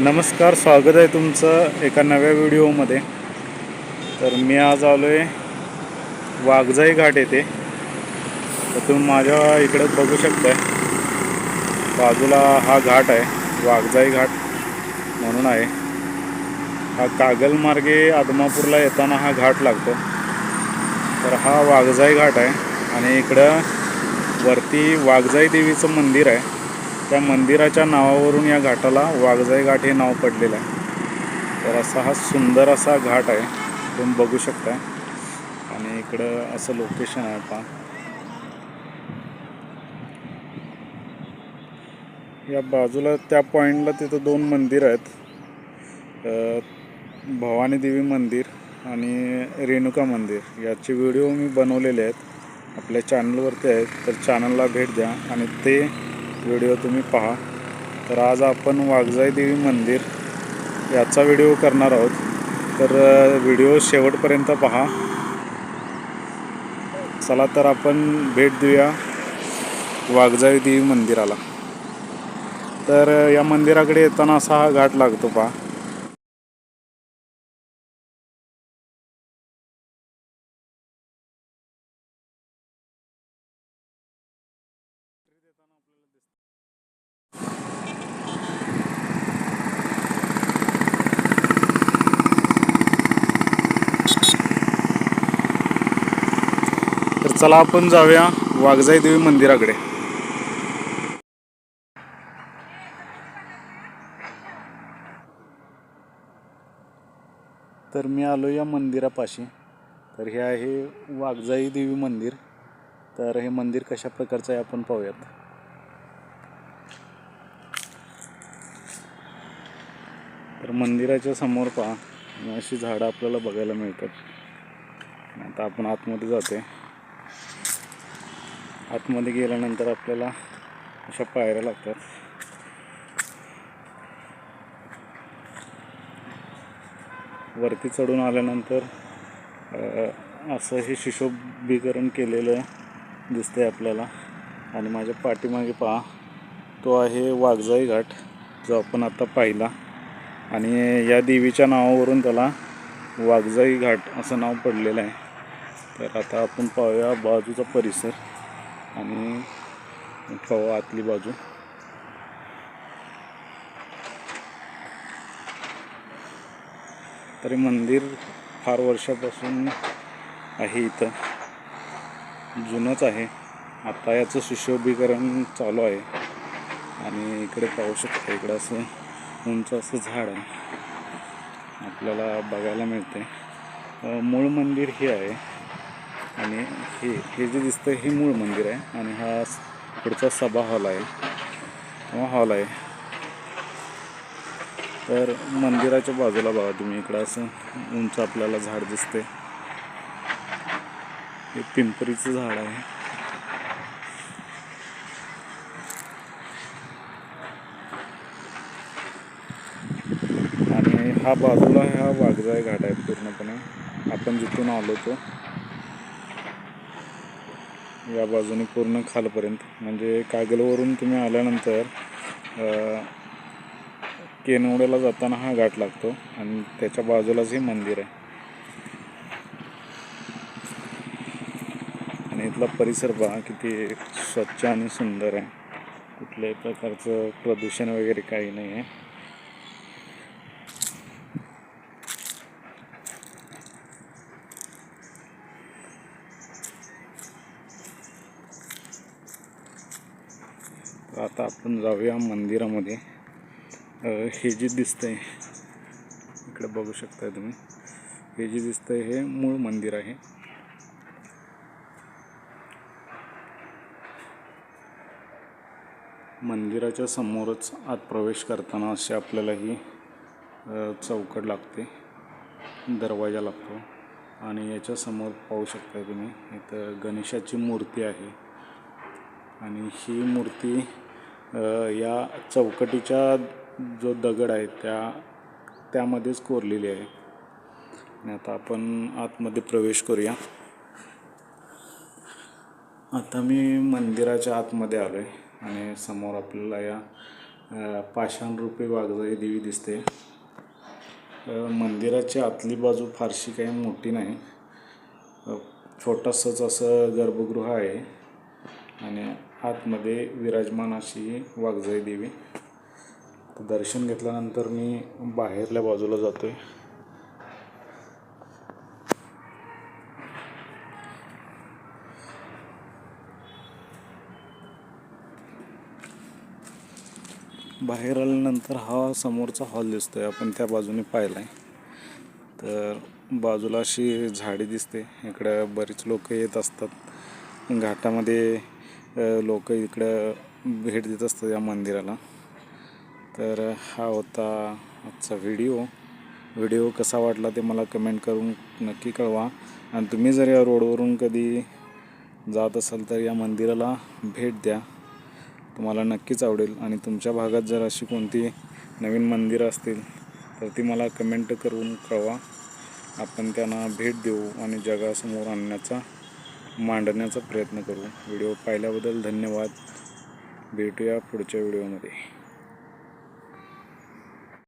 नमस्कार स्वागत आहे तुमचं एका नव्या व्हिडिओमध्ये. तर मी आज आलो आहे वाघजाई घाट येथे. तर तुम्ही माझ्या इकडं बघू शकताय. बाजूला हा घाट आहे वाघजाई घाट म्हणून आहे. हा कागलमार्गे आदमापूरला येताना हा घाट लागतो. तर हा वाघजाई घाट आहे आणि इकडं वरती वाघजाई देवीचं मंदिर आहे. त्या मंदिराच्या नावावरून या घाटाला वाघजाई घाट हे नाव पडलेलं आहे. तर असा हा सुंदर असा घाट आहे. तुम्ही बघू शकता आणि इकडं असं लोकेशन आहे पहा. या बाजूला त्या पॉईंटला तिथं दोन मंदिर आहेत. भवानी देवी मंदिर आणि रेणुका मंदिर. याचे व्हिडिओ मी बनवलेले आहेत. आपल्या चॅनलवरती आहेत. तर चॅनलला भेट द्या. आणि ते व्हिडिओ तुम्ही पहा. तर आज आपण वाघजाई देवी मंदिर याचा व्हिडिओ करणार आहोत. तर व्हिडिओ शेवटपर्यंत पहा. चला तर आपण भेट देऊया वाघजाई देवी मंदिराला. तर या मंदिराकडे येताना असा हा घाट लागतो पहा. चला आपण जाऊया वाघजाई देवी मंदिराकडे. तर मी आलो या मंदिरापाशी. तर हे आहे वाघजाई देवी मंदिर. तर हे मंदिर कशा प्रकारचं आहे आपण पाहूयात. तर मंदिराच्या समोर पहा अशी झाडं आपल्याला बघायला मिळतात. आता आपण आतमध्ये जाते आतमध्ये गेल्यानंतर आपल्याला अशा पायऱ्या लागतात. वरती चढून आल्यानंतर असं हे शिशोबीकरण केलेलं दिसतंय आपल्याला. आणि माझ्या पाठीमागे पहा तो आहे वाघजाई घाट जो आपण आता पाहिला. आणि या देवीच्या नावावरून त्याला वाघजाई घाट असं नाव पडलेलं आहे. तर आता आपण पाहूया बाजूचा परिसर. आणि खवा हो आतली बाजू. तरी मंदिर फार वर्षापासून आहे इथं. जुनंच आहे. आता याचं सुशोभीकरण चालू आहे. आणि इकडे पाहू शकतो इकडं असं उंच असं झाड आहे. आपल्याला बघायला मिळते मूळ मंदिर हे आहे. आणि हे हे जे दिसतं हे मूळ मंदिर आहे आणि हा पुढचा सभा हॉल आहे. किंवा हॉल आहे. तर मंदिराच्या बाजूला बघा तुम्ही इकडं असं उंच आपल्याला झाड दिसते हे पिंपरीचं झाड आहे. आणि हा बाजूला हा वाघजाय घाट आहे पूर्णपणे. आपण जिथून आलो तो. या बाजूने पूर्ण खालपर्यंत. म्हणजे कागलवरून तुम्ही आल्यानंतर केनवड्याला जाताना हा घाट लागतो आणि त्याच्या बाजूलाच हे मंदिर आहे. आणि इथला परिसर पहा किती स्वच्छ आणि सुंदर आहे. कुठल्याही प्रकारचं प्रदूषण वगैरे काही नाही आहे आता आपण जाऊया मंदिरामध्ये. हे जे दिसतंय इकडे बघू शकताय तुम्ही. हे जे दिसतंय हे मूळ मंदिर आहे. मंदिराच्या समोरच आत प्रवेश करताना असे आपल्याला ही चौकड चौकट लागते. दरवाजा लागतो. आणि याच्या समोर पाहू शकता तुम्ही इथं गणेशाची मूर्ती आहे. आणि ही मूर्ती या चौकटीच्या जो दगड आहे त्या त्यामध्येच कोरलेली आहे. आणि आता आपण आतमध्ये प्रवेश करूया. आता मी मंदिराच्या आतमध्ये आलो आहे आणि समोर आपल्याला या पाषाणरूपी वाघजाई देवी दिसते. मंदिराची आतली बाजू फारशी काही मोठी नाही. छोटंसंच असं गर्भगृह आहे. आणि आतमध्ये विराजमान अशी वाघजाई देवी. तर दर्शन घेतल्यानंतर मी बाहेरल्या बाजूला जातोय. बाहेर आल्यानंतर हा समोरचा हॉल दिसतोय. आपण त्या बाजूने पाहिला आहे तर बाजूला अशी झाडी दिसते. इकडं बरीच लोक येत असतात. घाटामध्ये लोक इकडं भेट देत असतात या मंदिराला. तर हा होता आजचा व्हिडिओ. व्हिडिओ कसा वाटला ते मला कमेंट करून नक्की कळवा. आणि तुम्ही जर या रोडवरून कधी जात असाल तर या मंदिराला भेट द्या. तुम्हाला नक्कीच आवडेल. आणि तुमच्या भागात जर अशी कोणती नवीन मंदिरं असतील तर ती मला कमेंट करून कळवा. आपण त्यांना भेट देऊ आणि जगासमोर आणण्याचा मांडण्याचा प्रयत्न करू. व्हिडिओ पाहिल्याबद्दल धन्यवाद. भेटूया पुढच्या व्हिडिओमध्ये.